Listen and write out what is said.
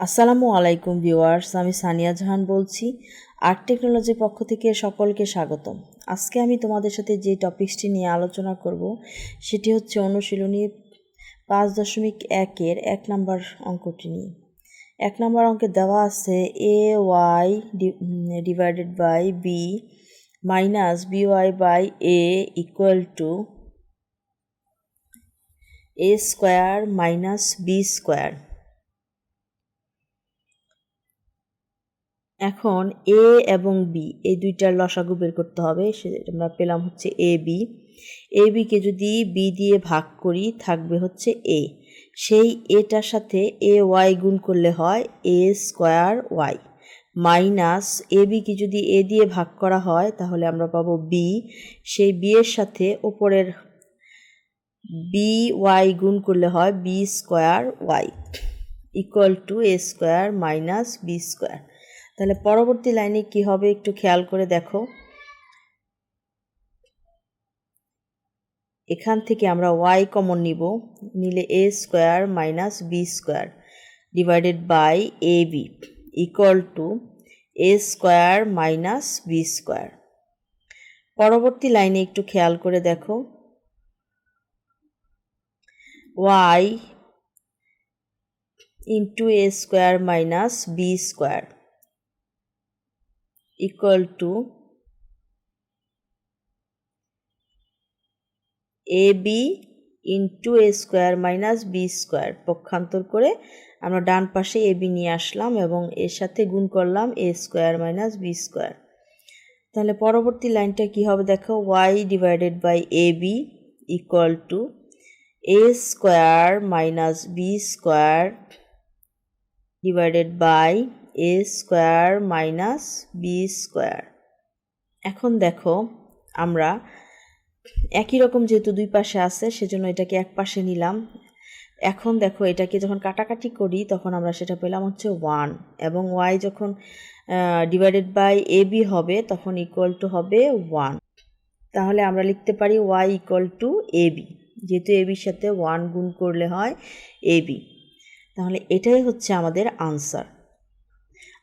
আসসালামু আলাইকুম ভিউয়ার্স, আমি সানিয়া জাহান বলছি। আর্ট টেকনোলজির পক্ষ থেকে সকলকে স্বাগতম। আজকে আমি তোমাদের সাথে যে টপিকসটি নিয়ে আলোচনা করব, সেটি হচ্ছে অনুশীলনী পাঁচ দশমিক একের এক নম্বর অঙ্কটি নিয়ে। এক নম্বর অঙ্কে দেওয়া আছে A Y divided by B minus B Y by A equal to A square minus B square. এখন এ এবং বি এই দুইটার লসাগু বের করতে হবে। সে আমরা পেলাম হচ্ছে এ বি এ বিকে যদি বি দিয়ে ভাগ করি, থাকবে হচ্ছে এ সেই এটার সাথে এ ওয়াই গুণ করলে হয় A square Y minus A বিকে যদি এ দিয়ে ভাগ করা হয়, তাহলে আমরা পাবো বি সেই বি এর সাথে ওপরের বি ওয়াই গুণ করলে হয় B square Y equal to A square minus B square. তাহলে পরবর্তী লাইনে কি হবে একটু খেয়াল করে দেখো। এখান থেকে আমরা ওয়াই কমন নিব, নিলে A square minus B square divided by A B equal to A square minus B square পরবর্তী লাইনে একটু খেয়াল করে দেখো। Y into A square minus B square equal to A B into A square minus B square পক্ষান্তর করে আমরা ডান পাশে A B নিয়ে আসলাম এবং এর সাথে গুণ করলাম A square minus B square তাহলে পরবর্তী লাইনটা কি হবে দেখো? Y divided by A B equal to A square minus B square divided by A square minus B square এখন দেখো, আমরা একই রকম যেহেতু দুই পাশে আছে, সেজন্য এটাকে এক পাশে নিলাম। এখন দেখো, এটাকে যখন কাটাকাটি করি, তখন আমরা সেটা পেলাম হচ্ছে ওয়ান এবং ওয়াই যখন ডিভাইডেড বাই এ বি হবে, তখন ইকুয়াল টু হবে ওয়ান তাহলে আমরা লিখতে পারি Y equal to A B যেহেতু এ বির সাথে ওয়ান গুণ করলে হয় এ বি তাহলে এটাই হচ্ছে আমাদের আনসার